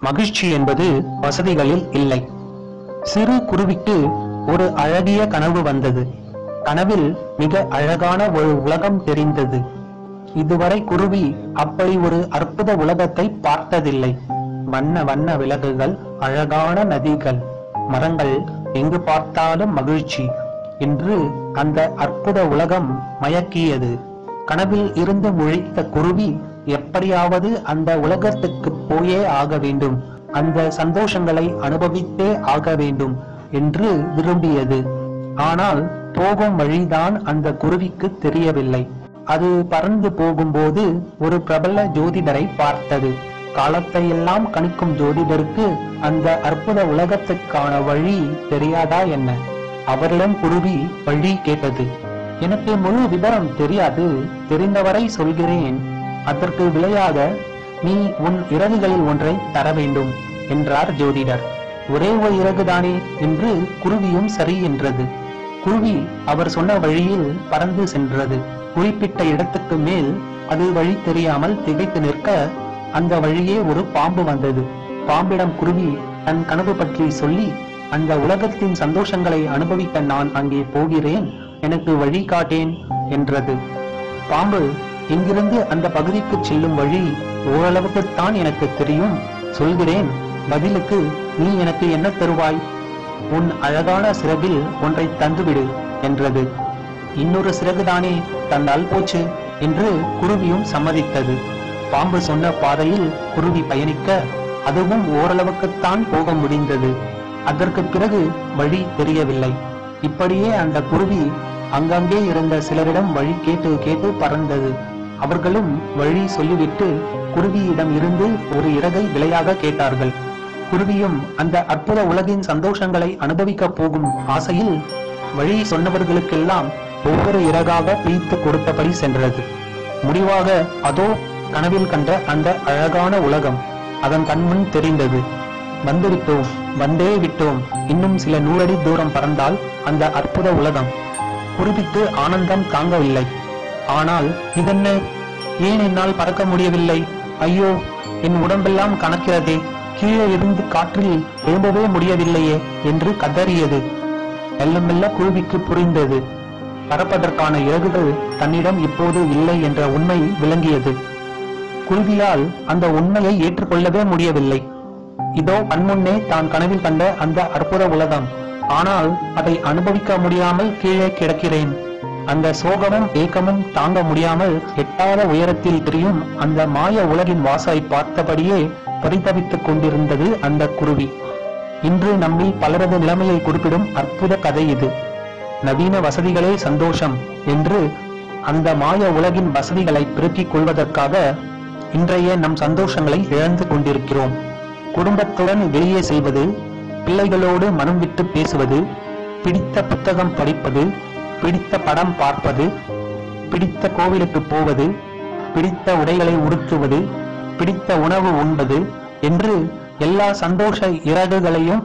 மகிழ்ச்சி என்பது வசதிகளில் இல்லை. சிறு குருவிக்கு ஒரு அழகிய கனவு வந்தது. கனவில் மிக அழகான ஒரு உலகம் தெரிந்தது. இதுவரை குருவி அப்படி ஒரு அற்புத உலகத்தை பார்த்ததில்லை. வண்ண வண்ண விலகுகள் அழகான நதிகள் மரங்கள் எங்கு பார்த்தாலும் மகிழ்ச்சி என்று அந்த அற்புத உலகம் மயக்கியது. கனவில் இருந்து முழித்த குருவி எப்படியாவது அந்த உலகத்துக்கு போயே ஆக வேண்டும். அந்த சந்தோஷங்களை அனுபவித்தே ஆக வேண்டும் என்று விரும்பியது. ஆனால் போகும் வழிதான் அந்த குருவிக்கு தெரியவில்லை. அது பறந்து போகும்போது ஒரு பிரபல ஜோதிடரை பார்த்தது. காலத்தையெல்லாம் கணிக்கும் ஜோதிடருக்கு அந்த அற்புத உலகத்துக்கான வழி தெரியாதா என்ன? அவரிடம் குருவி வழி கேட்டது. எனக்கு முழு விவரம் தெரியாது. தெரிந்தவரை சொல்கிறேன். அதற்கு விலையாக நீ உன் இறகுகளில் ஒன்றை தர வேண்டும் என்றார் ஜோதிடர். ஒரே ஒரு இறகுதானே என்று குருவியும் சரி என்றது. குருவி அவர் சொன்ன வழியில் பறந்து சென்றது. குறிப்பிட்ட இடத்துக்கு மேல் அது வழி தெரியாமல் திகைத்து நிற்க அந்த வழியே ஒரு பாம்பு வந்தது. பாம்பிடம் குருவி தன் கனவு பற்றி சொல்லி அந்த உலகத்தின் சந்தோஷங்களை அனுபவிக்க நான் அங்கே போகிறேன் எனக்கு வழி காட்டேன் என்றது. பாம்பு இங்கிருந்து அந்த பகுதிக்கு செல்லும் வழி ஓரளவுக்குத்தான் எனக்கு தெரியும். சொல்கிறேன் பதிலுக்கு நீ எனக்கு என்ன தருவாய்? உன் அழகான சிறகில் ஒன்றை தந்துவிடு என்றது. இன்னொரு சிறகுதானே தந்தால் போச்சு என்று குருவியும் சம்மதித்தது. பாம்பு சொன்ன பாதையில் குருவி பயணிக்க அதுவும் ஓரளவுக்குத்தான் போக முடிந்தது. அதற்கு பிறகு வழி தெரியவில்லை. இப்படியே அந்த குருவி அங்கங்கே இருந்த சிலரிடம் வழி கேட்டு கேட்டு பறந்தது. அவர்களும் வழி சொல்லிவிட்டு குருவியிடம் இருந்து ஒரு இறகை விலையாக கேட்டார்கள். குருவியும் அந்த அற்புத உலகின் சந்தோஷங்களை அனுபவிக்க போகும் ஆசையில் வழி சொன்னவர்களுக்கெல்லாம் ஒவ்வொரு இறகாக பிரித்து கொடுத்தபடி சென்றது. முடிவாக அதோ கனவில் கண்ட அந்த அழகான உலகம் அதன் கண்முன் தெரிந்தது. வந்துவிட்டோம் வந்தே விட்டோம். இன்னும் சில நூறடி தூரம் பறந்தால் அந்த அற்புத உலகம். குருவிக்கு ஆனந்தம் தாங்கவில்லை. ஆனால் இதென்ன? ஏன் என்னால் பறக்க முடியவில்லை? ஐயோ என் உடம்பெல்லாம் கணக்கிறதே கீழே இருந்து காற்றில் எழும்பவே முடியவில்லையே என்று கதறியது. மெல்ல மெல்ல குருவிக்கு புரிந்தது. பறப்பதற்கான இறகுகள் தன்னிடம் இப்போது இல்லை என்ற உண்மை விளங்கியது. குருவியால் அந்த உண்மையை ஏற்றுக்கொள்ளவே முடியவில்லை. இதோ கண்முன்னே தான் கனவில் கண்ட அந்த அற்புத உலகம். ஆனால் அதை அனுபவிக்க முடியாமல் கீழே கிடக்கிறேன். அந்த சோகமும் ஏக்கமும் தாங்க முடியாமல் எட்டாத உயரத்தில் தெரியும் அந்த மாய உலகின் வாசலை பார்த்தபடியே பரிதவித்துக் கொண்டிருந்தது அந்த குருவி. இன்று நம்மில் பலரது நிலைமையை குறிப்பிடும் அற்புத கதை இது. நவீன வசதிகளே சந்தோஷம் என்று அந்த மாய உலகின் வசதிகளை பெருக்கிக் கொள்வதற்காக இன்றைய நம் சந்தோஷங்களை இழந்து கொண்டிருக்கிறோம். குடும்பத்துடன் வெளியே செல்வது பிள்ளைகளோடு மனம் விட்டு பேசுவது பிடித்த புத்தகம் படிப்பது பிடித்த படம் பார்ப்பது பிடித்த கோவிலுக்கு போவது பிடித்த உடைகளை உடுத்துவது பிடித்த உணவு உண்பது என்று எல்லா சந்தோஷ இறகுகளையும்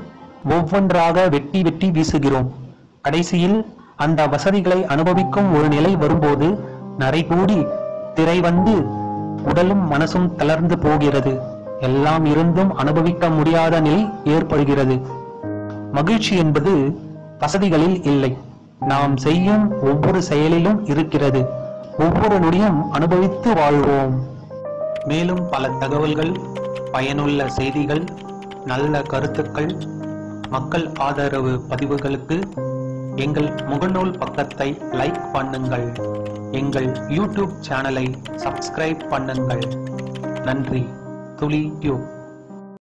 ஒவ்வொன்றாக வெட்டி வெட்டி வீசுகிறோம். கடைசியில் அந்த வசதிகளை அனுபவிக்கும் ஒரு நிலை வரும்போது நரைகூடி திரை வந்து உடலும் மனசும் தளர்ந்து போகிறது. எல்லாம் இருந்தும் அனுபவிக்க முடியாத நிலை ஏற்படுகிறது. மகிழ்ச்சி என்பது வசதிகளில் இல்லை. நாம் செய்யும் ஒவ்வொரு செயலிலும் இருக்கிறது. ஒவ்வொரு நொடியும் அனுபவித்து வாழ்வோம். மேலும் பல தகவல்கள் பயனுள்ள செய்திகள் நல்ல கருத்துக்கள் மக்கள் ஆதரவு பதிவுகளுக்கு எங்கள் முகநூல் பக்கத்தை லைக் பண்ணுங்கள். எங்கள் யூடியூப் சேனலை சப்ஸ்கிரைப் பண்ணுங்கள். நன்றி. துளி யூ.